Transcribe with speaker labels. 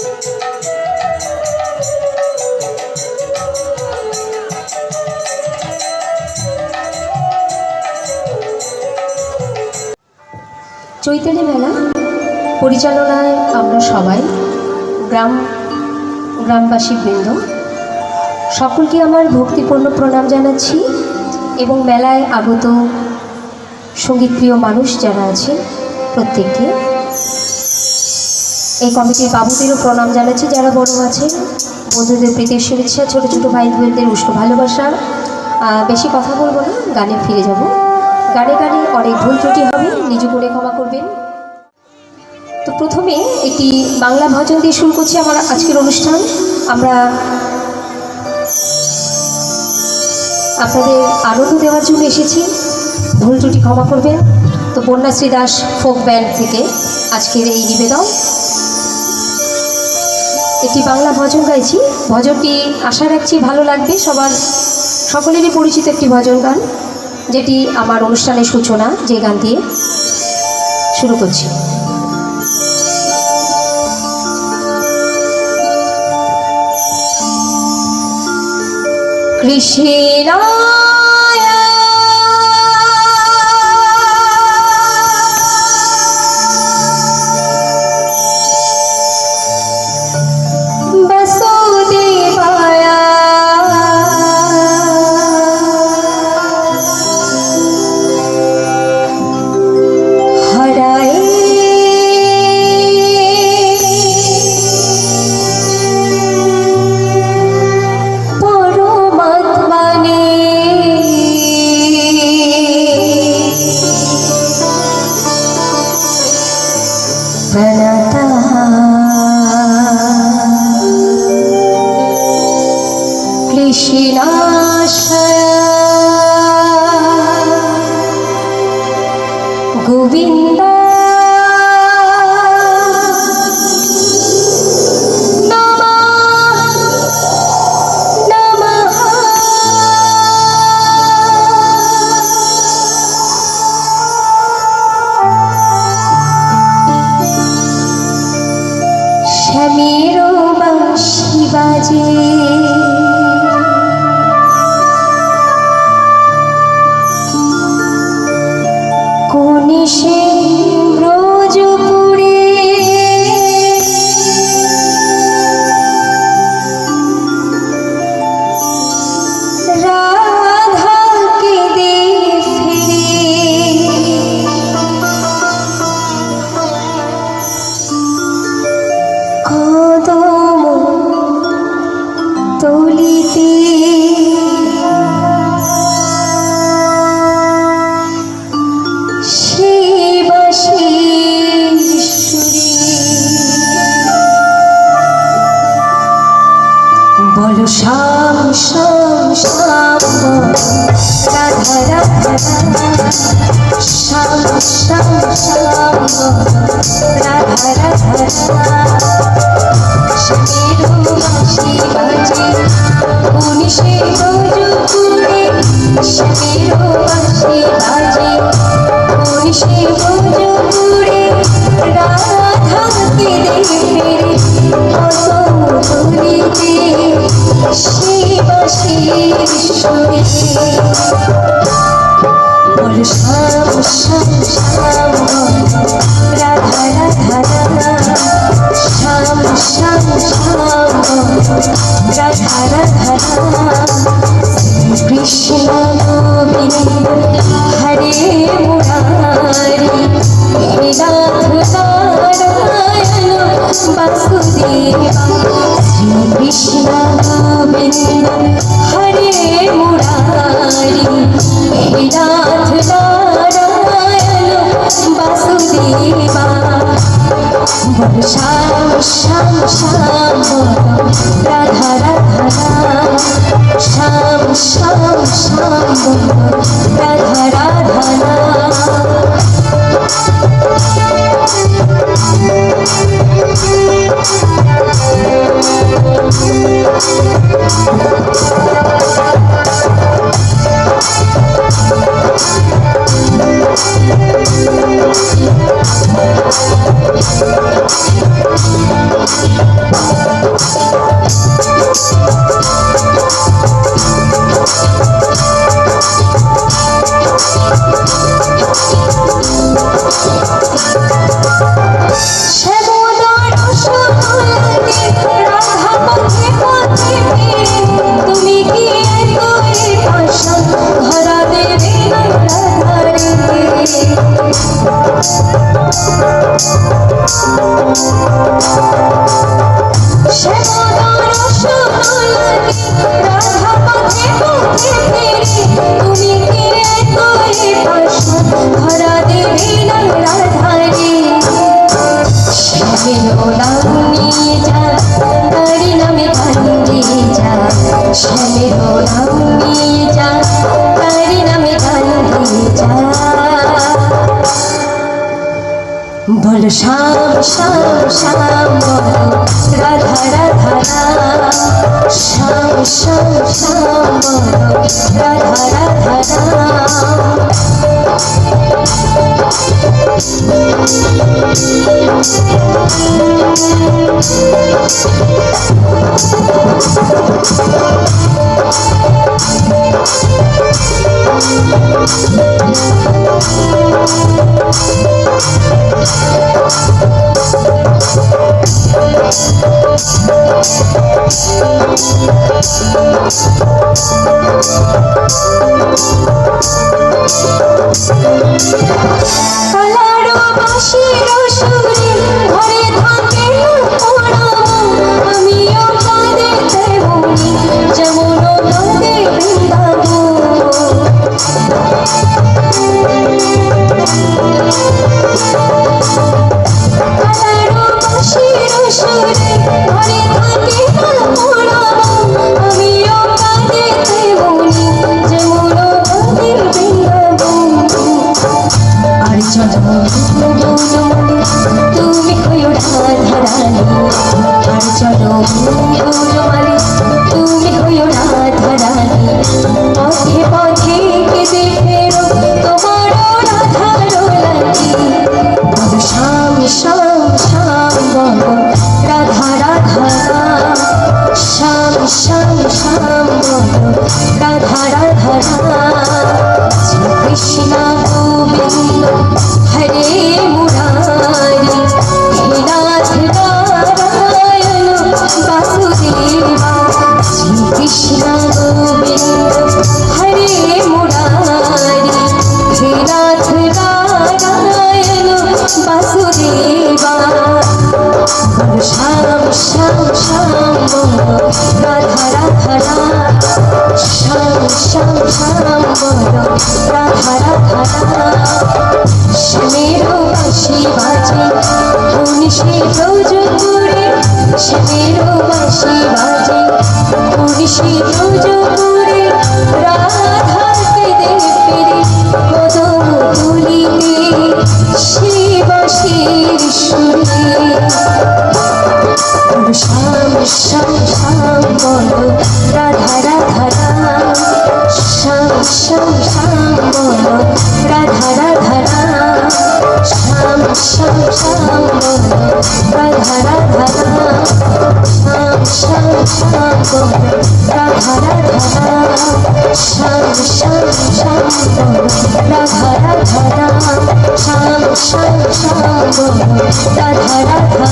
Speaker 1: চৈতালি মেলা, পরিচালনায় আমরা সবাই, গ্রাম, গ্রামবাসী বৃন্দ। সকলকে আমার ভক্তিপূর্ণ প্রণাম জানাচ্ছি এবং মেলায় আগত সঙ্গীতপ্রিয় মানুষ যারা আছে প্রত্যেককে। এই কমিটির বাবুদেরও প্রণাম জানাচ্ছি, যারা বড় আছেন। বন্ধুদের প্রীতির শুভেচ্ছা, ছোটো ছোটো ভাই বোনদের উষ্ণ ভালোবাসা। বেশি কথা বলব না, গানে ফিরে যাব। গানে গানে অনেক ভুল ত্রুটি হবে, নিজ করে ক্ষমা করবেন। তো প্রথমে একটি বাংলা ভজন দিয়ে শুরু করছি আমার আজকের অনুষ্ঠান। আমরা আপনাদের আনন্দ দেওয়ার জন্য এসেছি। ভুল ত্রুটি ক্ষমা করবেন। তো বন্যাশ্রী দাস ফোক ব্যান্ড থেকে আজকের এই নিবেদন। একটি বাংলা ভজন গাইছি। ভজনটি আশা রাখছি ভালো লাগবে। সবার সকলেরই পরিচিত একটি ভজন গান, যেটি আমার অনুষ্ঠানের সূচনা, যে গান দিয়ে শুরু করছি। কৃষ্ণায় প্রণতা শ্যাম শ্যাম শ্যাম রাধা রাধা শ্যাম শ্যাম শ্যাম রাধা রাধা সুরে শ্যাম শ্যাম শ্যাম রাধা রাধা শ্যাম শ্যাম শ্যাম রাধা রাধা কৃষ্ণ গোবিন্দ হরে মুরারি Thank you. আমার শ্যাম শ্যাম শ্যাম রাধা রাধা রাম শ্যাম শ্যাম শ্যাম রাধা রাধা রাম কলার বাসিরা শ্যাম শ্যাম শ্যাম রাধা রাধা শ্যাম শ্যাম শ্যাম বলো রাখো রাধা